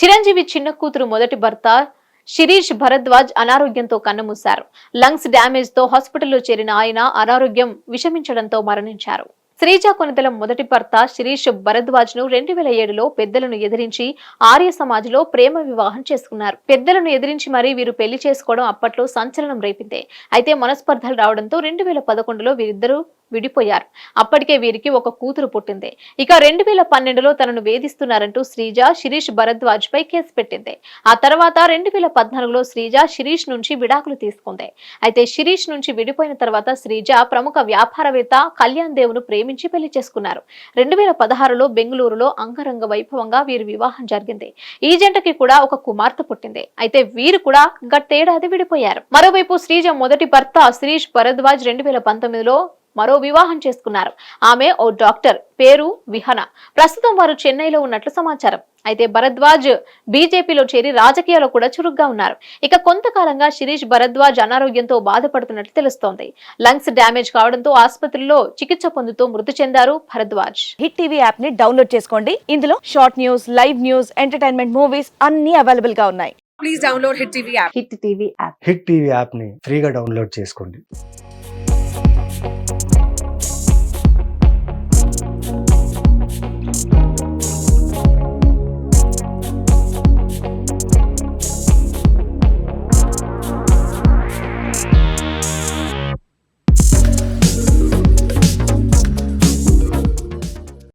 చిరంజీవి చిన్న కూతురు మొదటి భర్త శిరీష్ భరద్వాజ్ అనారోగ్యంతో కన్నుమూశారు. లంగ్స్ డ్యామేజ్తో హాస్పిటల్లో చేరిన ఆయన అనారోగ్యం విషమించడంతో మరణించారు. శ్రీజ కొనిదల మొదటి భర్త శిరీష్ భరద్వాజ్ను రెండు వేల ఏడులో పెద్దలను ఎదిరించి ఆర్య సమాజ్లో ప్రేమ వివాహం చేసుకున్నారు. పెద్దలను ఎదిరించి మరీ వీరు పెళ్ళి చేసుకోవడం అప్పట్లో సంచలనం రేపింది. అయితే మనస్పర్ధలు రావడంతో రెండు వేల పదకొండులో వీరిద్దరూ విడిపోయారు. అప్పటికే వీరికి ఒక కూతురు పుట్టింది. ఇక రెండు వేల పన్నెండులో తనను వేధిస్తున్నారంటూ శ్రీజ శిరీష్ భరద్వాజ్ పై కేసు పెట్టింది. ఆ తర్వాత రెండు వేల పద్నాలుగులో శ్రీజ శిరీష్ నుంచి విడాకులు తీసుకుంది. అయితే శిరీష్ నుంచి విడిపోయిన తర్వాత శ్రీజ ప్రముఖ వ్యాపారవేత్త కళ్యాణ్ దేవును ప్రేమించి పెళ్ళి చేసుకున్నారు. రెండు వేల పదహారులో బెంగళూరులో అంగరంగ వైభవంగా వీరి వివాహం జరిగింది. ఈ జంటకి కూడా ఒక కుమార్తె పుట్టింది. అయితే వీరు కూడా గట్టేడాది విడిపోయారు. మరోవైపు శ్రీజ మొదటి భర్త శిరీష్ భరద్వాజ్ రెండు వేల పంతొమ్మిదిలో మరో వివాహం చేసుకున్నారు. ఆమె ఓ డాక్టర్ పేరు విహన. ప్రస్తుతం వారు చెన్నైలో ఉన్నట్లు సమాచారం. అయితే భరద్వాజ్ బీజేపీలో చేరి రాజకీయాల్లో కూడా చురుగ్గా ఉన్నారు. ఇక కొంతకాలంగా శిరీష్ భరద్వాజ్ అనారోగ్యంతో బాధపడుతున్నట్లు తెలుస్తోంది. లంగ్స్ డ్యామేజ్ కావడంతో ఆసుపత్రిలో చికిత్స పొందుతూ మృతి చెందారు భరద్వాజ్. హిట్ టీవీ యాప్ని డౌన్లోడ్ చేసుకోండి. ఇందులో short news live news entertainment movies అన్ని అవైలబుల్గా ఉన్నాయి. download Hit TV app. Hit TV app. Hit TV యాప్ని ఫ్రీగా డౌన్లోడ్ చేసుకోండి.